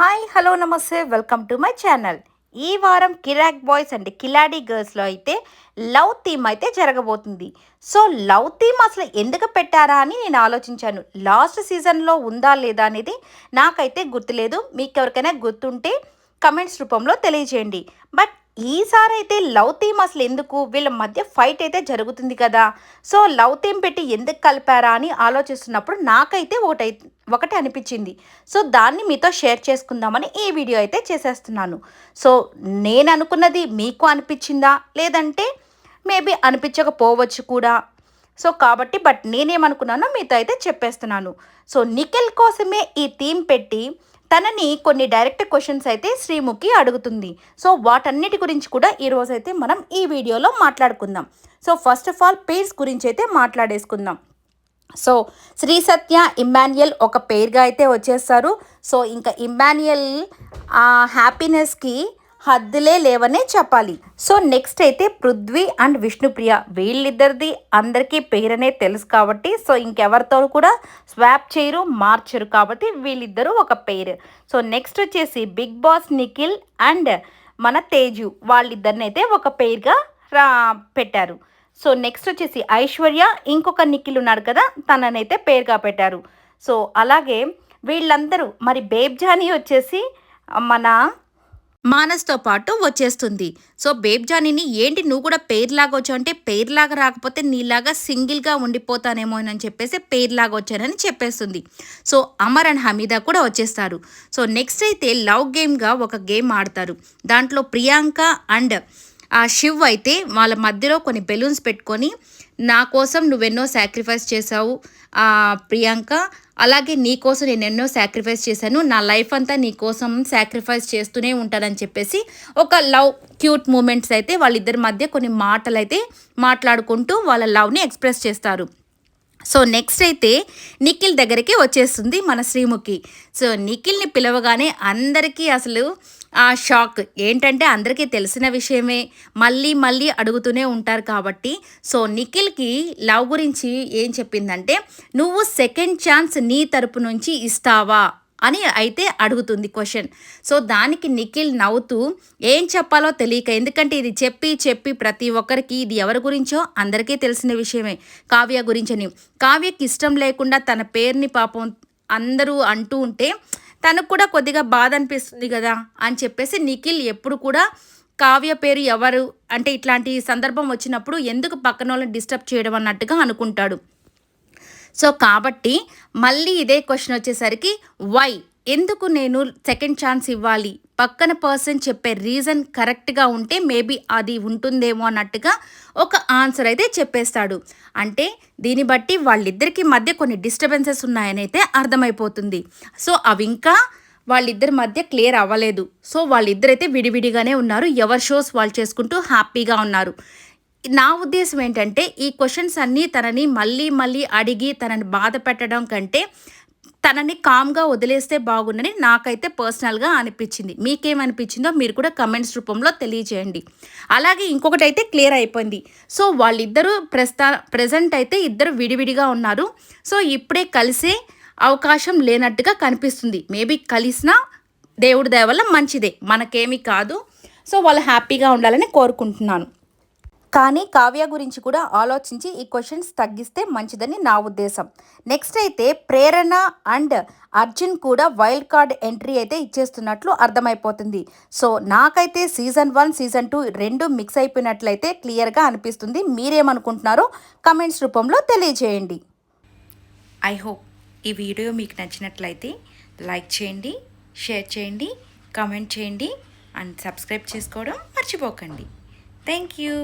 Hi hello నమస్తే welcome to my channel. ఈ వారం కిరాక్ బాయ్స్ అండ్ కిలాడీ గర్ల్స్లో అయితే లవ్ థీమ్ అయితే జరగబోతుంది. సో లవ్ థీమ్ అసలు ఎందుకు పెట్టారా అని నేను ఆలోచించాను. లాస్ట్ సీజన్లో ఉందా లేదా అనేది నాకైతే గుర్తులేదు. మీకు ఎవరికైనా గుర్తుంటే కమెంట్స్ రూపంలో తెలియజేయండి. బట్ ఈసారి అయితే లవ్ థీమ్ అసలు ఎందుకు? వీళ్ళ మధ్య ఫైట్ అయితే జరుగుతుంది కదా. సో లవ్ థీమ్ పెట్టి ఎందుకు కలిపారా అని ఆలోచిస్తున్నప్పుడు నాకైతే ఒకటై ఒకటి అనిపించింది. సో దాన్ని మీతో షేర్ చేసుకుందామని ఈ వీడియో అయితే చేసేస్తున్నాను. సో నేను అనుకున్నది మీకు అనిపించిందా? లేదంటే మేబీ అనిపించకపోవచ్చు కూడా. సో కాబట్టి బట్ నేనేమనుకున్నానో మీతో అయితే చెప్పేస్తున్నాను. సో నిఖిల్ కోసమే ఈ థీమ్ పెట్టి తనని కొన్ని డైరెక్ట్ క్వశ్చన్స్ అయితే శ్రీముఖి అడుగుతుంది. సో వాటన్నిటి గురించి కూడా ఈరోజు అయితే మనం ఈ వీడియోలో మాట్లాడుకుందాం. So first of all pairs గురించి అయితే మాట్లాడేసుకుందాం. సో శ్రీ సత్య ఇమ్మాన్యుయల్ ఒక పేరుగా అయితే వచ్చేస్తారు. సో ఇంకా ఇమ్మాన్యుయల్ హ్యాపీనెస్కి హద్దులే లేవనే చెప్పాలి. సో నెక్స్ట్ అయితే పృథ్వీ అండ్ విష్ణుప్రియ. వీళ్ళిద్దరిది అందరికీ పేరనే తెలుసు కాబట్టి సో ఇంకెవరితో కూడా స్వాప్ చేయరు మార్చరు కాబట్టి వీళ్ళిద్దరూ ఒక పేరు. సో నెక్స్ట్ వచ్చేసి బిగ్ బాస్ నిఖిల్ అండ్ మన తేజు వాళ్ళిద్దరిని అయితే ఒక పేరుగా రా పెట్టారు. సో నెక్స్ట్ వచ్చేసి ఐశ్వర్య ఇంకొక నిఖిల్ ఉన్నాడు కదా తననైతే పేరుగా పెట్టారు. సో అలాగే వీళ్ళందరూ మరి బేబ్జానీ వచ్చేసి మన మానస్తో పాటు వచ్చేస్తుంది. సో బేబ్జానీని ఏంటి నువ్వు కూడా పేర్లాగా వచ్చావు అంటే పేర్లాగా రాకపోతే నీలాగా సింగిల్గా ఉండిపోతానేమో అని చెప్పేసి పేర్లాగా వచ్చానని చెప్పేస్తుంది. సో అమర్ అండ్ హమీదా కూడా వచ్చేస్తారు. సో నెక్స్ట్ అయితే లవ్ గేమ్గా ఒక గేమ్ ఆడతారు. దాంట్లో ప్రియాంక అండ్ ఆ శివ్ అయితే వాళ్ళ మధ్యలో కొన్ని బెలూన్స్ పెట్టుకొని నా కోసం నువ్వెన్నో సాక్రిఫైస్ చేసావు ప్రియాంక. అలాగే నీ కోసం నేను ఎన్నో సాక్రిఫైస్ చేశాను. నా లైఫ్ అంతా నీ కోసం సాక్రిఫైస్ చేస్తూనే ఉంటానని చెప్పేసి ఒక లవ్ క్యూట్ మూమెంట్స్ అయితే వాళ్ళిద్దరి మధ్య కొన్ని మాటలు అయితే మాట్లాడుకుంటూ వాళ్ళ లవ్ని ఎక్స్ప్రెస్ చేస్తారు. సో నెక్స్ట్ అయితే నిఖిల్ దగ్గరికి వచ్చేస్తుంది మన శ్రీముఖి. సో నిఖిల్ని పిలవగానే అందరికీ అసలు ఆ షాక్. ఏంటంటే అందరికీ తెలిసిన విషయమే. మళ్ళీ మళ్ళీ అడుగుతూనే ఉంటారు కాబట్టి. సో నిఖిల్కి లవ్ గురించి ఏం చెప్పిందంటే నువ్వు సెకండ్ ఛాన్స్ నీ తరపు నుంచి ఇస్తావా? అని అయితే అడుగుతుంది క్వశ్చన్. సో దానికి నిఖిల్ నవ్వుతూ ఏం చెప్పాలో తెలియక ఎందుకంటే ఇది చెప్పి చెప్పి ప్రతి ఒక్కరికి ఇది ఎవరి గురించో అందరికీ తెలిసిన విషయమే కావ్య గురించని. కావ్యకి ఇష్టం లేకుండా తన పేరుని పాపం అందరూ అంటూ ఉంటే తనకు కూడా కొద్దిగా బాధ అనిపిస్తుంది కదా అని చెప్పేసి నిఖిల్ ఎప్పుడు కూడా కావ్య పేరు ఎవరు అంటే ఇట్లాంటి సందర్భం వచ్చినప్పుడు ఎందుకు పక్కన వాళ్ళని డిస్టర్బ్ చేయడం అన్నట్టుగా అనుకుంటాడు. సో కాబట్టి మళ్ళీ ఇదే క్వశ్చన్ వచ్చేసరికి వై? ఎందుకు నేను సెకండ్ ఛాన్స్ ఇవ్వాలి? పక్కన పర్సన్ చెప్పే రీజన్ కరెక్ట్గా ఉంటే మేబీ అది ఉంటుందేమో అన్నట్టుగా ఒక ఆన్సర్ అయితే చెప్పేస్తాడు. అంటే దీన్ని బట్టి వాళ్ళిద్దరికి మధ్య కొన్ని డిస్టర్బెన్సెస్ ఉన్నాయని అయితే అర్థమైపోతుంది. సో అవి ఇంకా వాళ్ళిద్దరి మధ్య క్లియర్ అవ్వలేదు. సో వాళ్ళిద్దరైతే విడివిడిగానే ఉన్నారు. ఎవరి షోస్ వాళ్ళు చేసుకుంటూ హ్యాపీగా ఉన్నారు. నా ఉద్దేశం ఏంటంటే ఈ క్వశ్చన్స్ అన్నీ తనని మళ్ళీ మళ్ళీ అడిగి తనని బాధ పెట్టడం కంటే తనని కామ్గా వదిలేస్తే బాగుందని నాకైతే పర్సనల్గా అనిపించింది. మీకేమనిపించిందో మీరు కూడా కమెంట్స్ రూపంలో తెలియజేయండి. అలాగే ఇంకొకటి అయితే క్లియర్ అయిపోయింది. సో వాళ్ళిద్దరూ ప్రస్తా ప్రజెంట్ అయితే ఇద్దరు విడివిడిగా ఉన్నారు. సో ఇప్పుడే కలిసే అవకాశం లేనట్టుగా కనిపిస్తుంది. మేబీ కలిసినా దేవుడి దయ వల్ల మంచిదే. మనకేమీ కాదు. సో వాళ్ళు హ్యాపీగా ఉండాలని కోరుకుంటున్నాను. కానీ కావ్య గురించి కూడా ఆలోచించి ఈ క్వశ్చన్స్ తగ్గిస్తే మంచిదని నా ఉద్దేశం. నెక్స్ట్ అయితే ప్రేరణ అండ్ అర్జున్ కూడా వైల్డ్ కార్డ్ ఎంట్రీ అయితే ఇచ్చేస్తున్నట్లు అర్థమైపోతుంది. సో నాకైతే సీజన్ వన్ సీజన్ టూ రెండు మిక్స్ అయిపోయినట్లయితే క్లియర్గా అనిపిస్తుంది. మీరేమనుకుంటున్నారో కమెంట్స్ రూపంలో తెలియజేయండి. ఐ హోప్ ఈ వీడియో మీకు నచ్చినట్లయితే లైక్ చేయండి షేర్ చేయండి కామెంట్ చేయండి అండ్ సబ్స్క్రైబ్ చేసుకోవడం మర్చిపోకండి. Thank you